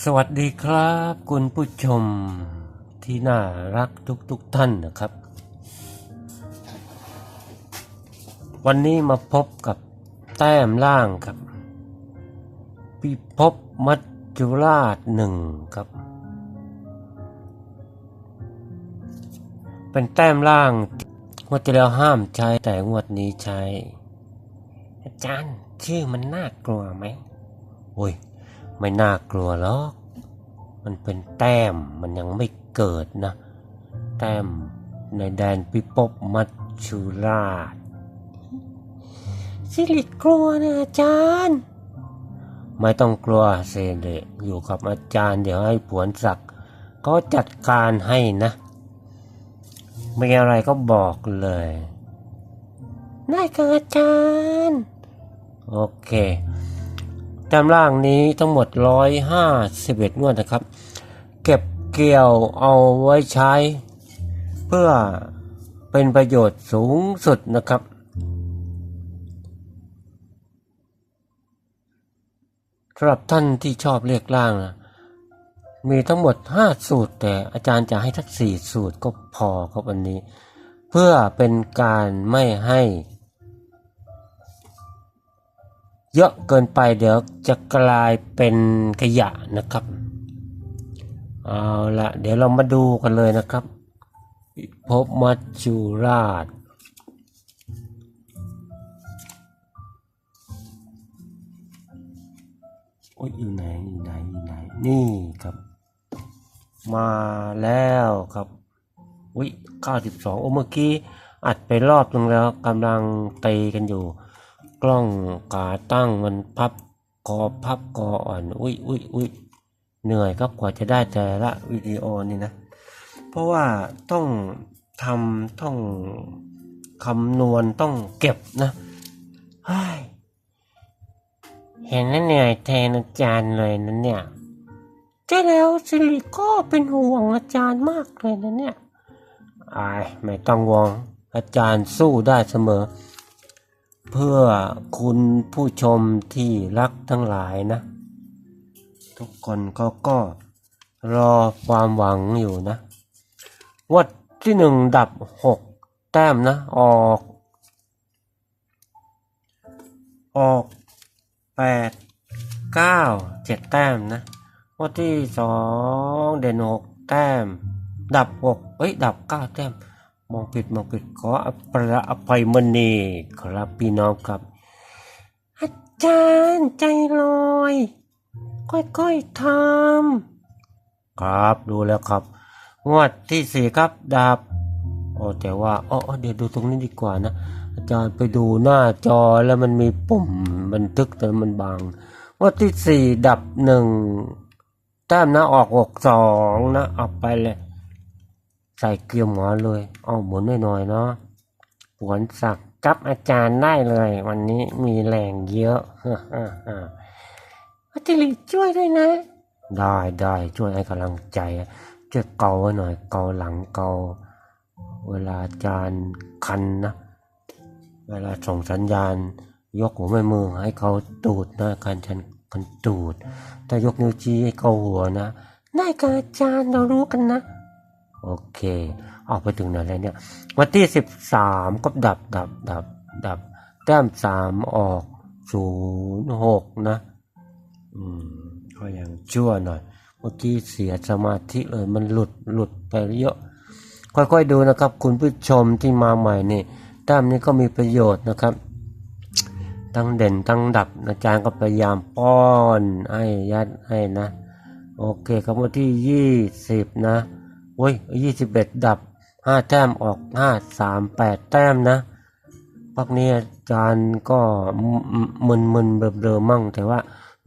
สวัสดีครับคุณผู้ชมที่น่ารักทุกๆทท่านนะครับ วันนี้มาพบกับแต้มล่างครับพิภพมัจจุราชหนึ่งครับ เป็นแต้มล่างงวดที่แล้วห้ามใช้แต่งวดนี้ใช้ อาจารย์ชื่อมันน่ากลัวไหมโอ้ย ไม่น่ากลัวหรอก มันเป็นแต้มมันยังไม่เกิดนะ แต้มในแดนพิภพมัจจุราชสิริกลัวนะอาจารย์ ไม่ต้องกลัวเซเลอยู่กับอาจารย์เดี๋ยวให้ผวนศักดิ์ก็จัดการให้นะ ไม่อะไรก็บอกเลย ได้ค่ะอาจารย์ โอเค แต้มล่างนี้ทั้งหมด 151งวดนะครับ เก็บเกี่ยวเอาไว้ใช้ เพื่อเป็นประโยชน์สูงสุดนะครับ สำหรับท่านที่ชอบเรียกล่างนะมีทั้งหมด 5 สูตร แต่อาจารย์จะให้ทัก4สูตรก็พอครับวันนี้ เพื่อเป็นการไม่ให้ เยอะเกินไปเดี๋ยวจะกลายเป็นขยะนะครับเอาละเดี๋ยวเรามาดูกันเลยนะครับพิภพมัจจุราชโอ้ยอยู่ไหนอยู่ไหนอยู่ไหนนี่ครับ มาแล้วครับอุ้ย92โอ้เมื่อกี้อัดไปรอบนึงแล้วกำลังตีกันอยู่ กล้องขาตั้งมันพับคอพับคออ่อน อุ้ยอุ้ยอุ้ยเหนื่อยครับกว่าจะได้แต่ละวิดีโอนี่นะ เพราะว่าต้องทำต้องคำนวณต้องเก็บนะเฮ้ยเห็นแล้วเหนื่อยแทนอาจารย์เลยนะเนี่ยใช่แล้วสิริก็เป็นห่วงอาจารย์มากเลยนะเนี่ยอาไม่ต้องห่วงอาจารย์สู้ได้เสมอ เพื่อคุณผู้ชมที่รักทั้งหลายนะ ทุกคนก็ก็รอความหวังอยู่นะ วัดที่หนึ่งดับหกแต้มนะ ออก ออกแปดเก้าเจ็ดแต้มนะ วัดที่สองเด่นหกแต้ม ดับหกเอ้ย ดับเก้าแต้ม มองผิดมองผิดขออภยอภัยมณีครับพี่น้องครับ อาจารย์ใจลอย ค่อยๆทำครับดูแล้วครับงวดที่สี่ครับดับโอ้แต่ว่าอ๋อเดี๋ยวดูตรงนี้ดีกว่านะ อาจารย์ไปดูหน้าจอแล้วมันมีปุ่มบันทึกแต่มันบางงวดที่สี่ดับหนึ่งแต้มนะออกหกสองนะเอาไปเลย ใส่เกลียวหมอเลยเอาหมุนหน่อยๆเนาะปวนสักกับอาจารย์ได้เลย วันนี้มีแรงเยอะอาจารย์ช่วยด้วยนะ ได้ได้ช่วยให้กำลังใจช่วยเกาไว้หน่อยเกาหลังเกาเวลาอาจารย์คันนะ เวลาส่งสัญญาณ ยกหัวแม่มือให้เขาตูดนะการชันกันตูดถ้ายกนิ้วชี้ให้เขาหัวนะได้ค่ะอาจารย์เรารู้กันนะ โอเค ออกไปถึงไหนแล้วเนี่ย วันที่สิบสามก็ดับดับดับดับแต้มสามออกศูนย์หกนะ อืมก็ยังชั่วหน่อย เมื่อกี้เสียสมาธิเลยมันหลุดหลุดไปเยอะ ค่อยๆดูนะครับ คุณผู้ชมที่มาใหม่นี่แต้มนี้ก็มีประโยชน์นะครับทั้งเด่นทั้งดับอาจารย์ก็พยายามป้อนให้ยัดให้นะ โอเคครับวันที่ยี่สิบนะ โอ้ยยี่สิบเอ็ดดับห้าแต้มออกห้าสามแปดแต้มนะพักนี้อาจารย์ก็มึนมึนเบลอๆมั่ง แต่ว่า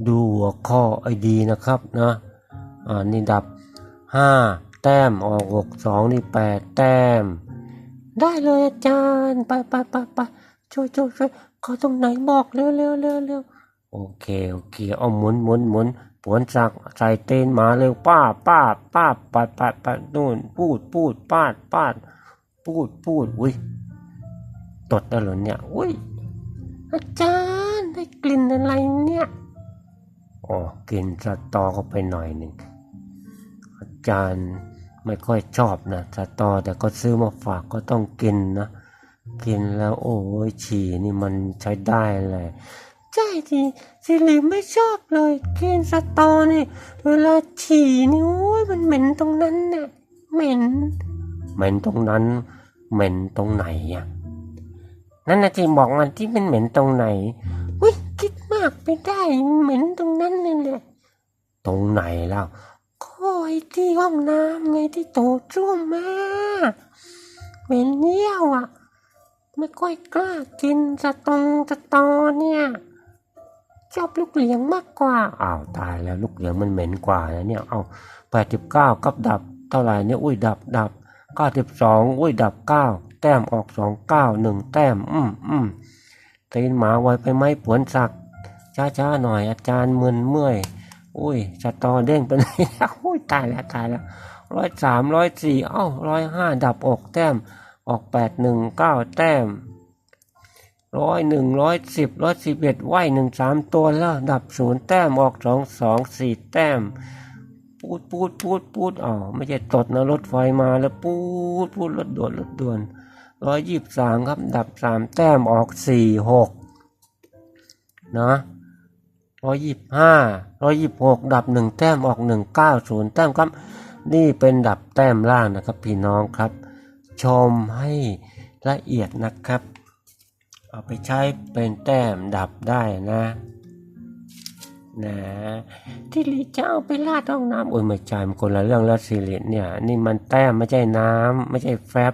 ดูหัวข้อไอดีนะครับนะอ่านี่ดับห้าแต้มออกหกสองนี่แปดแต้ม ได้เลยอาจารย์ไปไปไปไปช่วยช่วยช่วยขอตรงไหนบอกเร็วเร็วเร็วเร็วโอเค โอเค เอาหมุนหมุนหมุน ปวนสักใส่เต้นมาเร็วป้าป้าป้าปัดปัดปัดนู่นพูดพูดปาดปาดพูดพูดอุ้ยตดได้เหรอเนี่ยอุ้ยอาจารย์ได้กลิ่นอะไรเนี่ยอ๋อกินสตอเข้าไปหน่อยหนึ่งอาจารย์ไม่ค่อยชอบนะสตอแต่ก็ซื้อมาฝากก็ต้องกินนะ กินแล้วโอ้ยฉี่นี่มันใช้ได้เลย ใช่ทีสิริไม่ชอบเลยกินสตอนี่เวลาฉี่นี่โอ้ยมันเหม็นตรงนั้นเนี่ยเหม็น เหม็นตรงนั้น เหม็นตรงไหนอะนั่นนะที่บอกมันที่มันเหม็นตรงไหนอุ้ยคิดมากไปได้เหม็นตรงนั้นนี่แหละตรงไหนแล้วก็ไอ้ที่ห้องน้ำไงที่โตจ้วมมากเหม็นเยี่ยวอะ ไม่ค่อยกล้ากินสตองสตอเนี่ย ชอบลูกเหลียงมากกว่า อ้าวตายแล้วลูกเหลียงมันเหม็นกว่านะเนี่ย เอาแปดสิบเก้ากับดับเท่าไหร่เนี่ย อุ้ยดับดับเก้าสิบสองอุ้ยดับเก้าแต้มออกสองเก้าหนึ่งแต้ม อืมอืมตีนหมาไวไปไหมผวนสักช้าๆหน่อยอาจารย์มึนเมื่อยอุ้ยสตอเด้งไปไหนแล้วอุ้ยตายแล้วตายแล้วร้อยสามร้อยสี่เอ้าร้อยห้าดับออกแต้มออกแปดหนึ่งเก้าแต้ม ร้อยหนึ่งร้อยสิบร้อยสิบเอ็ดไหวหนึ่งสามตัวแล้ว ดับศูนย์แต้มออกสองสองสี่แต้มปูดปูดปูดปูดอ๋อไม่ใช่ตดนะรถไฟมาแล้วปูดปูดรถด่วนรถด่วนร้อยยี่สิบสามครับ ดับสามแต้มออกสี่หกนะร้อยยี่สิบห้าร้อยยี่สิบหกดับหนึ่งแต้มออกหนึ่งเก้าศูนย์แต้มครับ นี่เป็นดับแต้มล่างนะครับพี่น้องครับ ชมให้ละเอียดนะครับ เอาไปใช้เป็นแต้มดับได้นะนะที่ลีจะเอาไปลาดห้องน้ำโอ้ยไม่ใช่มันคนละเรื่องแล้วสิริเนี่ยนี่มันแต้มไม่ใช่น้ำไม่ใช่แฟบ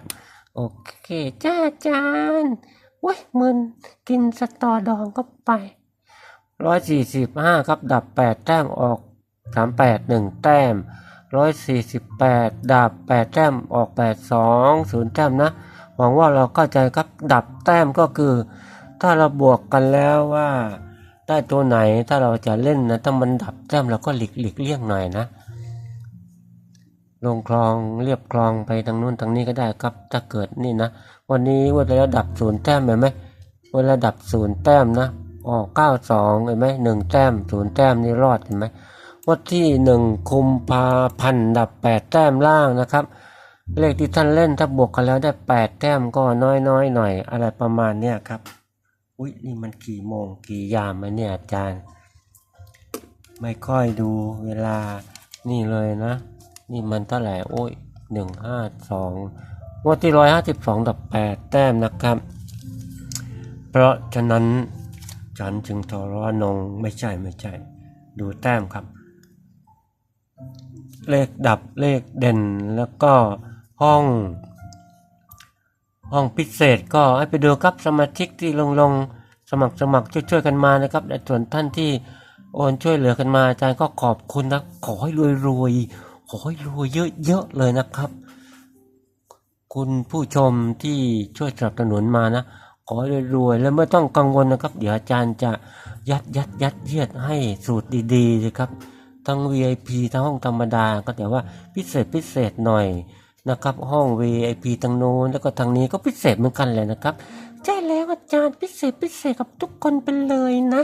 โอเคจ้าจารย์เว้ยมึนกินสตอดองก็ไปร้อยสี่สิบห้าครับดับแปดแต้มออกสามแปดหนึ่งแต้มร้อยสี่สิบแปดดับแปดแต้มออกแปดสองศูนย์แต้มนะ วังว่าเราเข้าใจครับดับแต้มก็คือ ถ้าเราบวกกันแล้วว่าได้ตัวไหนถ้าเราจะเล่นนะถ้ามันดับแต้มเราก็หลีกหลีกเลี่ยงหน่อยนะลงคลองเรียบคลองไปทางนู้นทางนี้ก็ได้ครับถ้าเกิดนี่นะ วันนี้เวลาดับศูนย์แต้มเห็นไหมเวลาดับศูนย์แต้มนะออกเก้าสองเห็นไหมหนึ่งแต้มศูนย์แต้มนี่รอดเห็นไหมวันที่หนึ่งคุมภาพันดับแปดแต้มล่างนะครับ เลขที่ท่านเล่นถ้าบวกกันแล้วได้แปดแต้มก็น้อยน้อยๆหน่อย อะไรประมาณเนี้ยครับ อุ้ยนี่มันกี่โมงกี่ยามแล้วเนี่ยอาจารย์ ไม่ค่อยดูเวลานี่เลยนะ นี่มันเท่าไหร่โอ้ยหนึ่งห้าสองวันที่ร้อยห้าสิบสองดับแปดแต้มนะครับ เพราะฉะนั้นฉันจึงทรนงไม่ใช่ไม่ใช่ ดูแต้มครับ เลขดับเลขเด่นแล้วก็ ห้อง ห้องพิเศษก็ให้ไปดูครับสมาชิกที่ลงลงสมัครสมัครช่วยๆกันมานะครับและส่วนท่านที่โอนช่วยเหลือกันมาอาจารย์ก็ขอบคุณนะขอให้รวยรวยๆขอให้รวยเยอะๆเลยนะครับ คุณผู้ชมที่ช่วยสนับสนุนมานะ ขอให้รวยๆแล้วไม่ต้องกังวลนะครับ เดี๋ยวอาจารย์จะยัดยัดยัดเยียดให้สูตรดีๆเลยครับทั้ง VIP ทั้งห้องธรรมดาก็แต่ว่าพิเศษพิเศษหน่อย นะครับ ห้อง VIP ทางโน้นแล้วก็ทางนี้ก็พิเศษเหมือนกันเลยนะครับใช่แล้วอาจารย์พิเศษพิเศษกับทุกคนไปเลยนะ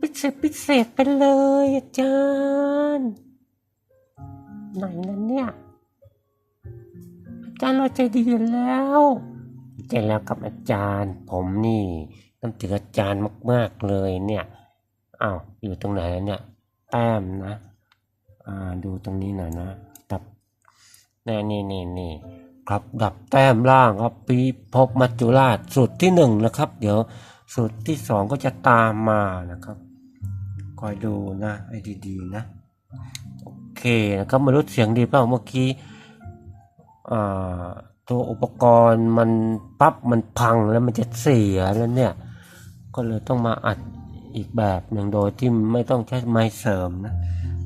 พิเศษพิเศษไปเลยอาจารย์ไหนนั้นเนี่ยอาจารย์เราใจดีอยู่แล้วใจแล้วกับอาจารย์ ผมนี่น้ำถืออาจารย์มากๆเลยเนี่ยอ้าวอยู่ตรงไหนเนี่ยแต้มนะอ่าดูตรงนี้หน่อยนะ นี่นี่นี่นี่ครับดับแต้มล่างครับปีพบมัจจุราชสูตรที่หนึ่งนะครับ เดี๋ยวสูตรที่สองก็จะตามมานะครับคอยดูนะไอ้ดีๆนะโอเคนะครับม่รู้เสียงดีเปล่าเมื่อกี้ตัวอุปกรณ์มันปั๊บมันพังแล้วมันจะเสียแล้วเนี่ย ก็เลยต้องมาอัดอีกแบบหนึ่งโดยที่ไม่ต้องใช้ไม้เสริมนะ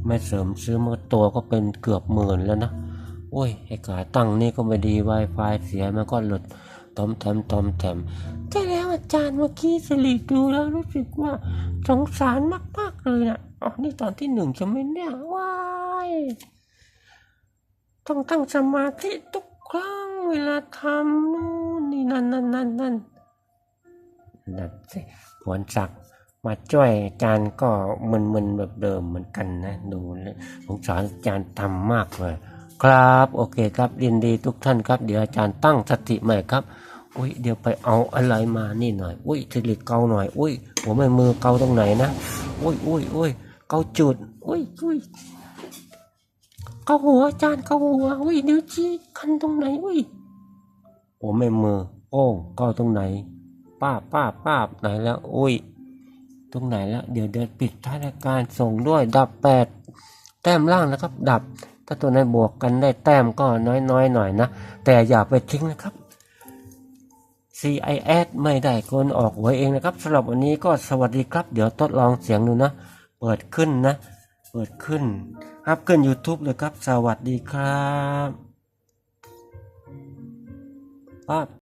ไม้เสริมซื้อมาตัวก็เป็นเกือบหมื่นแล้วนะ โอ้ยไอ้ขาตั้งนี่ก็ไม่ดี Wi-Fi เสียมันก็หลุดตอมแถมตอมแถมใช่แล้วอาจารย์เมื่อกี้สิริดูแล้วรู้สึกว่าสงสารมากๆเลยนะอ๋อนี่ตอนที่หนึ่งใช่ไหมเนี่ยว้ายต้องตั้งสมาธิทุกครั้งเวลาทำนู่นนี่นั่นนั่นนั่นนั่นนั่นสิหวนศักดิ์มาช่วยอาจารย์ก็มึนๆแบบเดิมเหมือนกันนะ ดูแล้วสงสารอาจารย์ทำมากเลย ครับโอเคครับยินดีทุกท่านครับเดี๋ยวอาจารย์ตั้งสติใหม่ครับอุ้ยเดี๋ยวไปเอาอะไรมานี่หน่อยอุ้ยสิริเกาหน่อยอุ้ยผมไม่มือเกาตรงไหนนะอุ้ยอุ้ยอุ้ยเกาจุดอุ้ยอุ้ยเกาหัวอาจารย์เกาหัวอุ้ยนิ้วชี้คันตรงไหนอุ้ยผมไม่มือโป้เกาตรงไหน ป้าป้าป้าไหนแล้วอุ้ยตรงไหนแล้วเดี๋ยวเดินปิดท้ายรายการส่งด้วยดับแปดแต้มล่างนะครับ ดับ ถ้าตัวไหนบวกกันได้แต้มก็น้อยๆหน่อยนะ แต่อย่าไปทิ้งนะครับ CIS ไม่ได้คนออกหวยเองนะครับสำหรับวันนี้ก็สวัสดีครับ เดี๋ยวทดลองเสียงดูนะ เปิดขึ้นนะ เปิดขึ้นอัพขึ้น YouTube เลยครับ สวัสดีครับปั๊บ